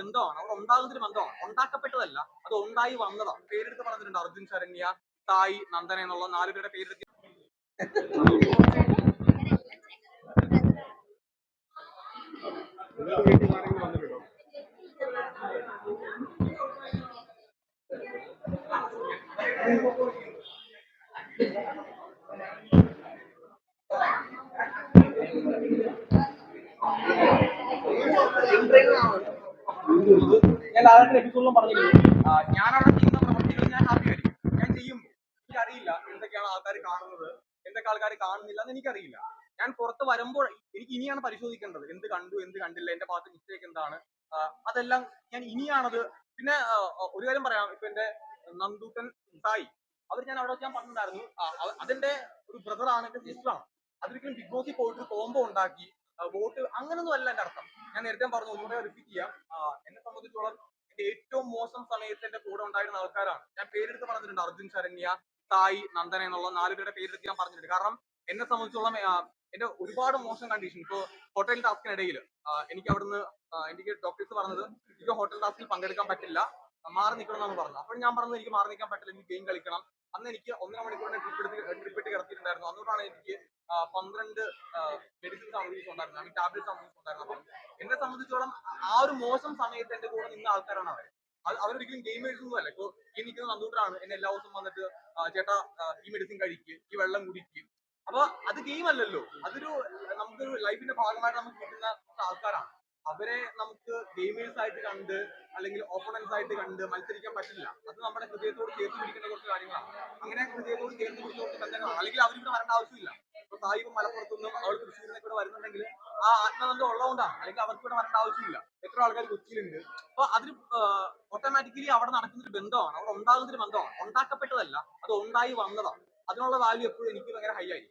ബന്ധമാണ്. അവിടെ ഉണ്ടാകുന്ന ഒരു ബന്ധമാണ്. ഉണ്ടാക്കപ്പെട്ടതല്ല അത് ഉണ്ടായി വന്നതാണ് പേരെടുത്ത് പറഞ്ഞിട്ടുണ്ട് അർജുൻ ശരണ്യ തായ് നന്ദന എന്നുള്ള നാല് പേരുടെ പേരെടുത്ത്. ഞാൻ ലാലേട്ടൻ എപ്പിസോഡിലും പറഞ്ഞിരുന്നു ഞാനവിടെ ചെയ്യുന്ന പ്രവർത്തികൾ ഞാൻ ഹാപ്പി ആയിരിക്കും ഞാൻ ചെയ്യും. എനിക്കറിയില്ല എന്തൊക്കെയാണ് ആൾക്കാർ കാണുന്നത് എന്തൊക്കെ ആൾക്കാർ കാണുന്നില്ല എന്ന് എനിക്കറിയില്ല. ഞാൻ പുറത്ത് വരുമ്പോൾ എനിക്ക് ഇനിയാണ് പരിശോധിക്കേണ്ടത്. എന്ത് കണ്ടു എന്ത് കണ്ടില്ല എന്റെ ഭാഗത്ത് മിസ്റ്റേക്ക് എന്താണ്? അതെല്ലാം ഞാൻ ഇനിയാണത്. പിന്നെ ഒരു കാര്യം പറയാം. ഇപ്പൊ എന്റെ നന്ദൂട്ടൻ സായി അവർ ഞാൻ അവിടെ ഞാൻ പറഞ്ഞിട്ടുണ്ടായിരുന്നു. അതെന്റെ ഒരു ബ്രദർ ആണ് എന്റെ സിസ്റ്റർ ആണ്. അതൊരിക്കലും ബിഗ് ബോസിൽ പോയിട്ട് കോംബോ ഉണ്ടാക്കി വോട്ട് അങ്ങനൊന്നും അല്ല എന്റെ അർത്ഥം. ഞാൻ നേരത്തെ പറഞ്ഞു ഒന്നുകൂടെ റിപ്പീറ്റ് ചെയ്യാം. എന്നെ സംബന്ധിച്ചോളം എന്റെ ഏറ്റവും മോശം സമയത്ത് എന്റെ കൂടെ ഉണ്ടായിരുന്ന ആൾക്കാരാണ്. ഞാൻ പേരെടുത്ത് പറഞ്ഞിട്ടുണ്ട് അർജുൻ ശരണ്യ സായി നന്ദന എന്നുള്ള നാല് പേരുടെ പേരെടുത്ത് ഞാൻ പറഞ്ഞിട്ടുണ്ട്. കാരണം എന്നെ സംബന്ധിച്ചോളം എന്റെ ഒരുപാട് മോശം കണ്ടീഷൻ ഇപ്പോ ഹോട്ടൽ ടാസ്കിനിടയിൽ എനിക്ക് അവിടുന്ന് എനിക്ക് ഡോക്ടേഴ്സ് പറഞ്ഞത് എനിക്ക് ഹോട്ടൽ ടാസ്കിൽ പങ്കെടുക്കാൻ പറ്റില്ല മാറി നിൽക്കണം എന്നാണ് പറഞ്ഞത്. അപ്പോൾ ഞാൻ പറഞ്ഞത് എനിക്ക് മാറി നിൽക്കാൻ പറ്റില്ല എനിക്ക് ഗെയിം കളിക്കണം. അന്ന് എനിക്ക് ഒന്നര മണിക്കൂറിന്റെ ട്രിപ്പ് എടുത്ത് ട്രിപ്പ് ഇട്ട് കിടത്തിയിട്ടുണ്ടായിരുന്നു. അന്നുകൊണ്ടാണ് എനിക്ക് പന്ത്രണ്ട് മെഡിസിൻസ് സൗണ്ടീസ് ഉണ്ടായിരുന്നു ഐ മീൻ ടാബ്ലറ്റ്സ് അമൃതീസ് ഉണ്ടായിരുന്നു അപ്പം എന്നെ സംബന്ധിച്ചോളം ആ ഒരു മോശം സമയത്ത് എന്റെ കൂടെ നിന്ന ആൾക്കാരാണ് അവർ അവരൊരിക്കലും ഗെയിമേഴ്സ് ഒന്നും അല്ല. ഇപ്പൊ ഈ നിൽക്കുന്ന നന്ദൂട്ടറാണ് എന്നെ എല്ലാ ദിവസവും വന്നിട്ട് ചേട്ടാ ഈ മെഡിസിൻ കഴിക്കുക ഈ വെള്ളം കുടിക്കുക അപ്പൊ അത് ഗെയിം അല്ലല്ലോ. അതൊരു നമുക്കൊരു ലൈഫിന്റെ ഭാഗമായിട്ട് നമുക്ക് കിട്ടുന്ന ആൾക്കാരാണ്. അവരെ നമുക്ക് ഗെയിമേഴ്സ് ആയിട്ട് കണ്ട് അല്ലെങ്കിൽ ഓപ്പണൻസ് ആയിട്ട് കണ്ട് മത്സരിക്കാൻ പറ്റില്ല. അത് നമ്മുടെ ഹൃദയത്തോട് ചേർത്ത് പിടിക്കേണ്ട കുറച്ച് കാര്യങ്ങളാണ്. അങ്ങനെ ഹൃദയത്തോട് ചേർത്ത് പിടിച്ചുകൊണ്ട് ബന്ധങ്ങളാണ് അല്ലെങ്കിൽ അവരിവിടെ വരേണ്ട ആവശ്യമില്ല ഇപ്പൊ സാഹിബ് മലപ്പുറത്തു നിന്നും അവൾ തൃശ്ശൂരിൽ കൂടെ വരുന്നുണ്ടെങ്കിൽ ആ ആത്മബന്ധം ഉള്ളതുകൊണ്ടാണ് അല്ലെങ്കിൽ അവർക്ക് ഇവിടെ വരേണ്ട ആവശ്യമില്ല. എത്ര ആൾക്കാർ കൊച്ചിയിലുണ്ട്. അപ്പൊ അതിന് ഓട്ടോമാറ്റിക്കലി അവിടെ നടക്കുന്ന ഒരു ബന്ധമാണ്. അവിടെ ഉണ്ടാകുന്ന ഒരു ബന്ധമാണ്. ഉണ്ടാക്കപ്പെട്ടതല്ല. അത് ഉണ്ടായി വന്നതാണ്. അതിനുള്ള വാല്യൂ എപ്പോഴും എനിക്ക് ഭയങ്കര ഹൈ ആയി